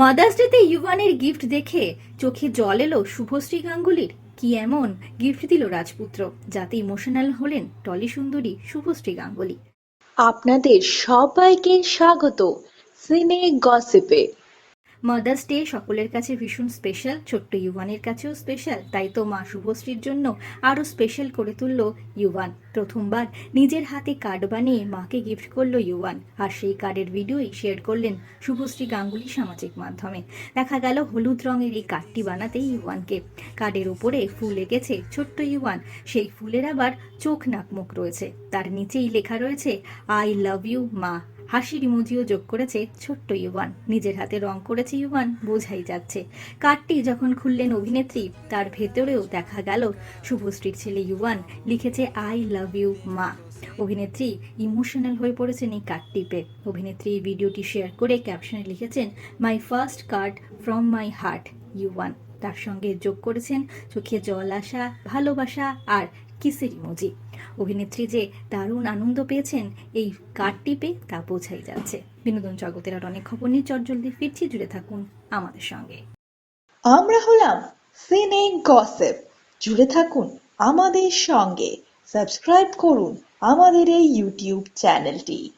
Mother's ডেতে ইউভানের gift দেখে চোখে জল এলো শুভশ্রী গাঙ্গুলির। কি এমন গিফট দিল রাজপুত্র, যাতে ইমোশনাল হলেন টলি সুন্দরী শুভশ্রী গাঙ্গুলি। আপনাদের সবাইকে স্বাগত। সিনে গসিপে। মাদার্স ডে সকলের কাছে ভীষণ স্পেশাল ছোট্ট ইউভানের কাছেও স্পেশাল তাই তো মা শুভশ্রীর জন্য আরও স্পেশাল করে তুলল ইউভান। প্রথমবার নিজের হাতে কার্ড বানিয়ে মাকে গিফট করল ইউভান। আর সেই কার্ডের ভিডিওই শেয়ার করলেন শুভশ্রী গাঙ্গুলি সামাজিক মাধ্যমে। দেখা গেল হলুদ রঙের এই কার্ডটি বানাতে ইউভানকে। কার্ডের উপরে ফুল এঁকেছে ছোট্ট ইউভান। সেই ফুলের আবার চোখ নাক মুখ রয়েছে। তার নিচেই লেখা রয়েছে আই লাভ ইউ মা। হাসির ইমোজিও যোগ করেছে ছোট্ট ইউভান নিজের হাতে রং করেছে ইউভান বোঝাই যাচ্ছে। কার্ডটি যখন খুললেন অভিনেত্রী, তার ভেতরেও দেখা গেল শুভশ্রীর ছেলে ইউভান লিখেছে, আই লাভ ইউ, মা। অভিনেত্রী ইমোশনাল হয়ে পড়েছেন এই কার্ডটিপে অভিনেত্রী ভিডিওটি শেয়ার করে ক্যাপশনে লিখেছেন, my first card from my heart Yuvan তার সঙ্গে যোগ করেছেন, চোখে জল আসা, ভালোবাসা আর কিসের ইমোজি অভিনেত্রী যে দারুণ আনন্দ পেয়েছেন, এই কার্ড টিপে তা বোঝাই যাচ্ছে। বিনোদন জগতের আর অনেক খবর নিয়ে চটজলদি ফিরছি, জুড়ে থাকুন আমাদের সঙ্গে। আমরা হলাম সিনে গসিপ জুড়ে থাকুন আমাদের সঙ্গে। সাবস্ক্রাইব করুন আমাদের এই ইউটিউব চ্যানেলটি